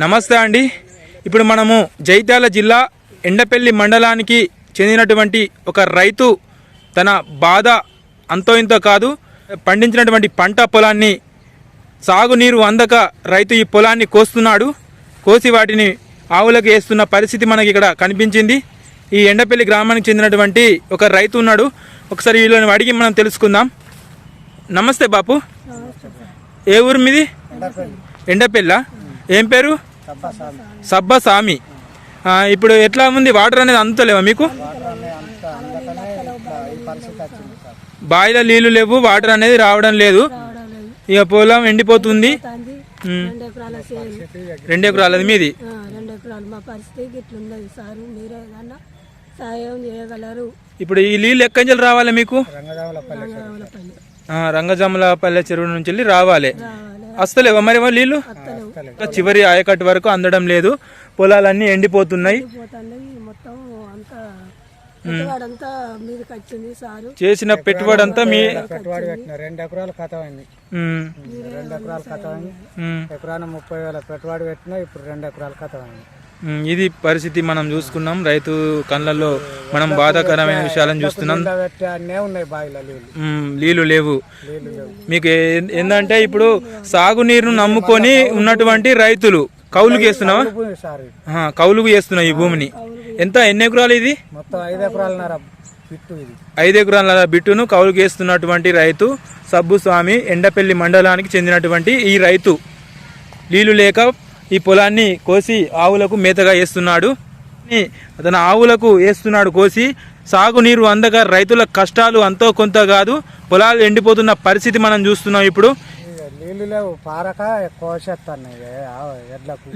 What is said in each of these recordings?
నమస్తే అండి. ఇప్పుడు మనము జైత్యాల జిల్లా ఎండపల్లి మండలానికి చెందినటువంటి ఒక రైతు తన బాధ అంతో ఇంతో కాదు పండించినటువంటి పంట పొలాన్ని సాగునీరు అందక రైతు ఈ పొలాన్ని కోస్తున్నాడు. కోసి వాటిని ఆవులకు వేస్తున్న పరిస్థితి మనకి ఇక్కడ కనిపించింది. ఈ ఎండపల్లి గ్రామానికి చెందినటువంటి ఒక రైతు ఉన్నాడు. ఒకసారి వీళ్ళని అడిగి మనం తెలుసుకుందాం. నమస్తే బాపు. ఏ ఊరు మీది? ఎండపెల్ల. ఏం పేరు? సబ్బా సామి. ఆ, ఇప్పుడు ఎట్లా ఉంది? వాటర్ అనేది అందుతలేవా మీకు? బావిలో నీళ్ళు లేవు వాటర్ అనేది రావడం లేదు. ఇక పొలం ఎండిపోతుంది. రెండు ఎకరాల ఎకరాలది మీది? ఇప్పుడు ఈ నీళ్ళు ఎక్కడి నుంచి రావాలి మీకు? రంగరావులపల్లి ఆ, రంగజాముల పల్లె చెరువు నుంచి వెళ్ళి రావాలి. వస్తలేవా మరి నీళ్ళు? చివరి ఆయకట్టు వరకు అందడం లేదు. పొలాలన్నీ ఎండిపోతున్నాయి. చేసిన పెట్టుబడి అంతా మీ పెట్టుబడి పెట్టిన రెండు ఎకరాలు కథ అయింది ఉమ్, రెండు ఎకరాలు కథ అయింది ఉమ్, ఎకరాన ముప్పై వేల పెట్టుబడి పెట్టినా ఇప్పుడు రెండు ఎకరాలు కథ అయింది ఉమ్, ఇది పరిస్థితి మనం చూసుకున్నాం. రైతు కళ్ళల్లో మనం బాధాకరమైన విషయాలను చూస్తున్నాం. నీళ్ళు నీళ్ళు లేవు. మీకు ఏంటంటే ఏందంటే ఇప్పుడు సాగునీరును నమ్ముకొని ఉన్నటువంటి రైతులు కౌలుకు వేస్తున్నావా? కౌలుకు చేస్తున్నావు ఈ భూమిని. ఎంత ఎన్ని ఎకరాలు ఇది? ఐదు ఎకరాల బిట్టును కౌలుకు వేస్తున్నటువంటి రైతు సబ్బు స్వామి ఎండపల్లి మండలానికి చెందినటువంటి ఈ రైతు. నీళ్ళు లేక ఈ పొలాన్ని కోసి ఆవులకు మేతగా వేస్తున్నాడు. ఈ అతను ఆవులకు వేస్తున్నాడు కోసి సాగునీరు అందక రైతుల కష్టాలు అంతో కొంత కాదు పొలాలు ఎండిపోతున్న పరిస్థితి మనం చూస్తున్నాం ఇప్పుడు. నీళ్ళు లేవు పారక కోసేస్తున్నాయి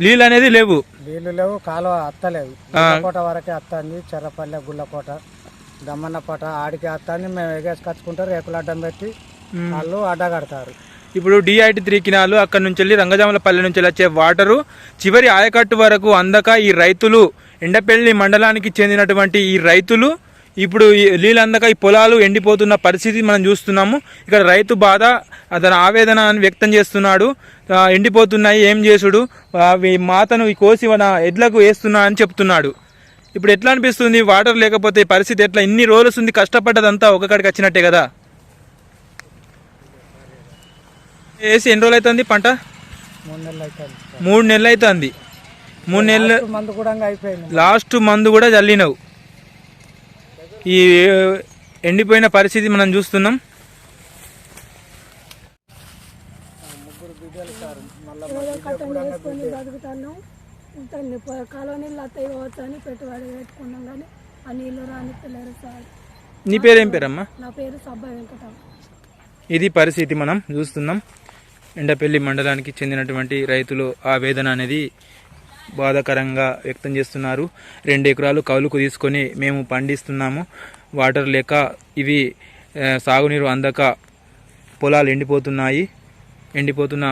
నీళ్ళు అనేది లేవు. నీళ్ళు లేవు కాలువ అత్తలేవు గుల్లకోట వరకే అత్తంది చెర్రపల్లె గుల్లకోట. దమ్మన్నకోట ఆడికి అత్తంది మేము ఎగేసుకొచ్చుకుంటారు రేకులు అడ్డం పెట్టి వాళ్ళు అడ్డగడతారు. ఇప్పుడు డిఐటి త్రీ కినాలు అక్కడ నుంచి వెళ్ళి రంగజామలపల్లి నుంచి వచ్చే వాటరు చివరి ఆయకట్టు వరకు అందక ఈ రైతులు ఎండపల్లి మండలానికి చెందినటువంటి ఈ రైతులు ఇప్పుడు ఈ నీళ్ళు అందక ఈ పొలాలు ఎండిపోతున్న పరిస్థితి మనం చూస్తున్నాము. ఇక్కడ రైతు బాధ అతని ఆవేదన అని వ్యక్తం చేస్తున్నాడు. ఎండిపోతున్నాయి ఏం చేసుడు? ఈ మాతను ఈ కోసి మన ఎడ్లకు వేస్తున్నా అని చెప్తున్నాడు. ఇప్పుడు ఎట్లా అనిపిస్తుంది? వాటర్ లేకపోతే పరిస్థితి ఎట్లా? ఇన్ని రోజులు ఉంది కష్టపడ్డదంతా ఒకక్కడికి వచ్చినట్టే కదా? వేసి ఎన్ని రోజులు అవుతుంది పంట? మూడు నెలలు అవుతుంది మూడు నెలలు మందు కూడా అయిపోయింది. లాస్ట్ మందు కూడా చల్లినవు ఈ ఎండిపోయిన పరిస్థితి మనం చూస్తున్నాం. నీ పేరేం పేరమ్మా? నా పేరు సబ్బా ఇది పరిస్థితి మనం చూస్తున్నాం. ఎండపల్లి మండలానికి చెందినటువంటి రైతులు ఆ వేదన అనేది బాధాకరంగా వ్యక్తం చేస్తున్నారు. రెండు ఎకరాలు కౌలుకు తీసుకొని మేము పండిస్తున్నాము. వాటర్ లేక ఇవి సాగునీరు అందక పొలాలు ఎండిపోతున్నాయి. ఎండిపోతున్న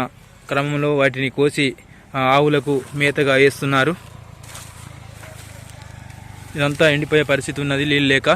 క్రమంలో వాటిని కోసి ఆవులకు మేతగా వేస్తున్నారు. ఇదంతా ఎండిపోయే పరిస్థితి ఉన్నది నీళ్ళు లేక.